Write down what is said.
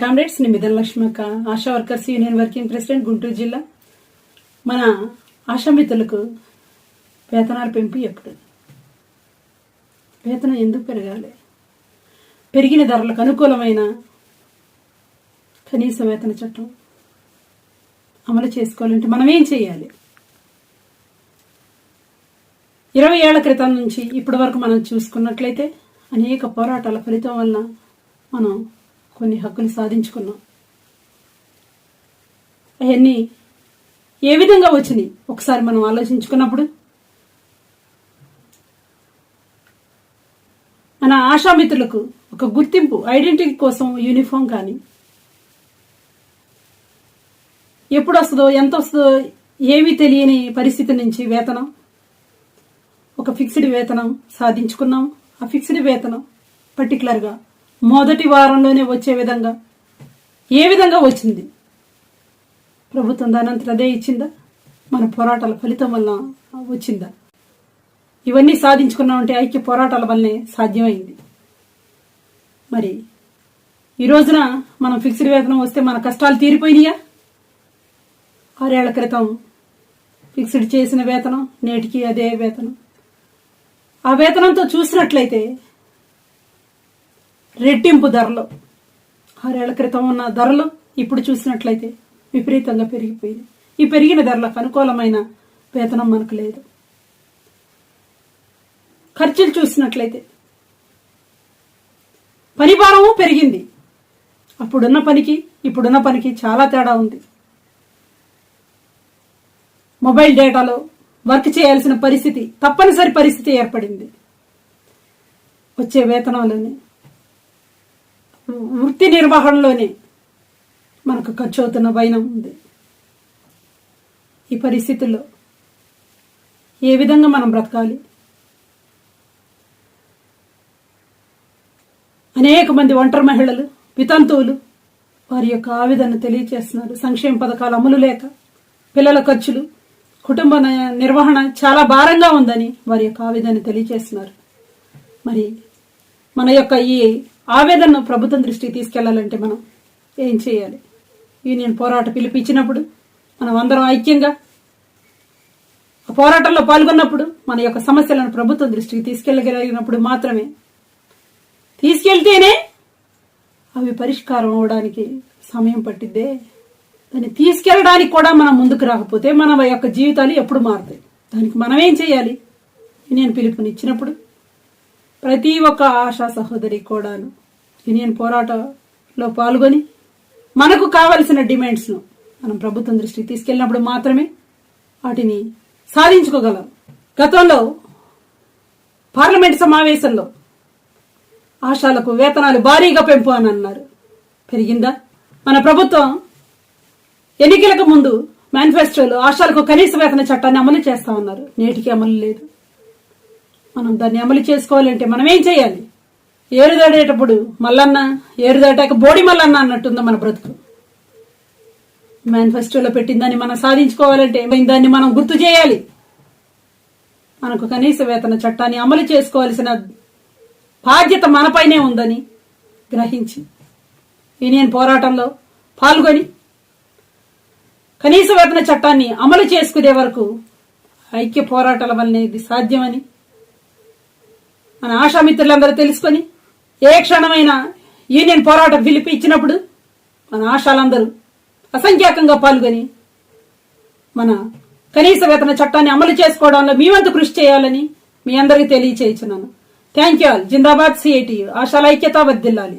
Comrades నిమిదన్ Lakshmakka ASHA workers union working president Guntur జిల్లా. మన ఆశా మిత్రులకు వేతనాలు పెంపు ఎప్పుడు? వేతనం ఎందుకు పెరగాలి? పెరిగిన ధరలకు అనుకూలమైన కనీస వేతన చట్టం అమలు చేసుకోవాలంటే మనం ఏం చేయాలి? ఇరవై ఏళ్ళ క్రితం నుంచి ఇప్పటి వరకు మనం చూసుకున్నట్లయితే అనేక పోరాటాల ఫలితం వలన మనం కొన్ని హక్కులు సాధించుకున్నాం. అవన్నీ ఏ విధంగా వచ్చినాయి? ఒకసారి మనం ఆలోచించుకున్నప్పుడు. మన ఆశామిత్రులకు ఒక గుర్తింపు ఐడెంటిటీ కోసం యూనిఫామ్ కానీ. ఎప్పుడు వస్తుందో ఎంత వస్తుందో ఏమీ తెలియని పరిస్థితి నుంచి వేతనం. ఒక ఫిక్స్డ్ వేతనం సాధించుకున్నాం. ఆ ఫిక్స్డ్ వేతనం పర్టికులర్గా మొదటి వారంలోనే వచ్చే విధంగా. ఏ విధంగా వచ్చింది? ప్రభుత్వం దానంతట అదే ఇచ్చిందా? మన పోరాటాల ఫలితం వల్ల వచ్చిందా? ఇవన్నీ సాధించుకున్నామంటే ఐక్య పోరాటాల వల్లనే సాధ్యమైంది. మరి ఈ రోజున మనం ఫిక్స్డ్ వేతనం వస్తే మన కష్టాలు తీరిపోయినాయా? ఆరేళ్ళ క్రితం ఫిక్స్డ్ చేసిన వేతనం నేటికి అదే వేతనం. ఆ వేతనంతో చూసినట్లయితే రెట్టింపు ధరలు. ఆరేళ్ళ క్రితం ఉన్న ధరలు ఇప్పుడు చూసినట్లయితే విపరీతంగా పెరిగిపోయింది. ఈ పెరిగిన ధరలకు అనుకూలమైన వేతనం మనకు లేదు. ఖర్చులు చూసినట్లయితే పని భారము పెరిగింది. అప్పుడున్న పనికి ఇప్పుడున్న పనికి చాలా తేడా ఉంది. మొబైల్ డేటాలో వర్క్ చేయాల్సిన పరిస్థితి తప్పనిసరి పరిస్థితి ఏర్పడింది. వచ్చే వేతనంలోనే వృత్తి నిర్వహణలోనే మనకు ఖర్చు అవుతున్న భయం ఉంది. ఈ పరిస్థితుల్లో ఏ విధంగా మనం బ్రతకాలి? అనేక మంది ఒంటరి మహిళలు వితంతువులు వారి యొక్క ఆవేదన తెలియజేస్తున్నారు సంక్షేమ పథకాలు అమలు లేక పిల్లల ఖర్చులు కుటుంబ నిర్వహణ చాలా భారంగా ఉందని వారి యొక్క ఆవేదన తెలియజేస్తున్నారు మరి మన యొక్క ఈ ఆవేదనను ప్రభుత్వం దృష్టికి తీసుకెళ్ళాలంటే మనం ఏం చేయాలి? యూనియన్ పోరాట పిలిపించినప్పుడు మనం అందరం ఐక్యంగా ఆ పోరాటంలో పాల్గొన్నప్పుడు మన యొక్క సమస్యలను ప్రభుత్వం దృష్టికి తీసుకెళ్ళగలిగినప్పుడు మాత్రమే తీసుకెళ్తేనే అవి పరిష్కారం అవడానికి సమయం పట్టిద్దే. దాన్ని తీసుకెళ్ళడానికి కూడా మనం ముందుకు రాకపోతే మన యొక్క జీవితాలు ఎప్పుడు మారుతాయి. దానికి మనం ఏం చేయాలి? యూనియన్ పిలుపునిచ్చినప్పుడు ప్రతి ఒక్క ఆశా సహోదరి కూడాను యూనియన్ పోరాటంలో పాల్గొని మనకు కావలసిన డిమాండ్స్ను మనం ప్రభుత్వం దృష్టికి తీసుకెళ్ళినప్పుడు మాత్రమే వాటిని సాధించుకోగలం. గతంలో పార్లమెంట్ సమావేశంలో ఆశాలకు వేతనాలు భారీగా పెంపు అని అన్నారు పెరిగిందా? మన ప్రభుత్వం ఎన్నికలకు ముందు మేనిఫెస్టోలో ఆశాలకు కనీస వేతన చట్టాన్ని అమలు చేస్తామన్నారు నేటికి అమలు లేదు. మనం దాన్ని అమలు చేసుకోవాలంటే మనం ఏం చేయాలి? ఏరు దాటేటప్పుడు మల్లన్న ఏరు దాటాక బోడి మల్లన్న అన్నట్టుంది మన బ్రతుకు. మేనిఫెస్టోలో పెట్టిన దాన్ని మనం సాధించుకోవాలంటే దాన్ని మనం గుర్తు చేయాలి. మనకు కనీస వేతన చట్టాన్ని అమలు చేసుకోవాల్సిన బాధ్యత మనపైనే ఉందని గ్రహించి యూనియన్ పోరాటంలో పాల్గొని కనీస వేతన చట్టాన్ని అమలు చేసుకునే వరకు ఐక్య పోరాటాల వల్లనే ఇది సాధ్యమని మన ఆశామిత్రులందరూ తెలుసుకొని ఏ క్షణమైన యూనియన్ పోరాటం పిలిపి ఇచ్చినప్పుడు మన ఆశాలందరూ అసంఖ్యాకంగా పాల్గొని మన కనీస వేతన చట్టాన్ని అమలు చేసుకోవడంలో మీ వంతు కృషి చేయాలని మీ అందరికీ తెలియచేయించున్నాను thank you all zindabad CIT ఆశాల ఐక్యత వర్దిల్లాలి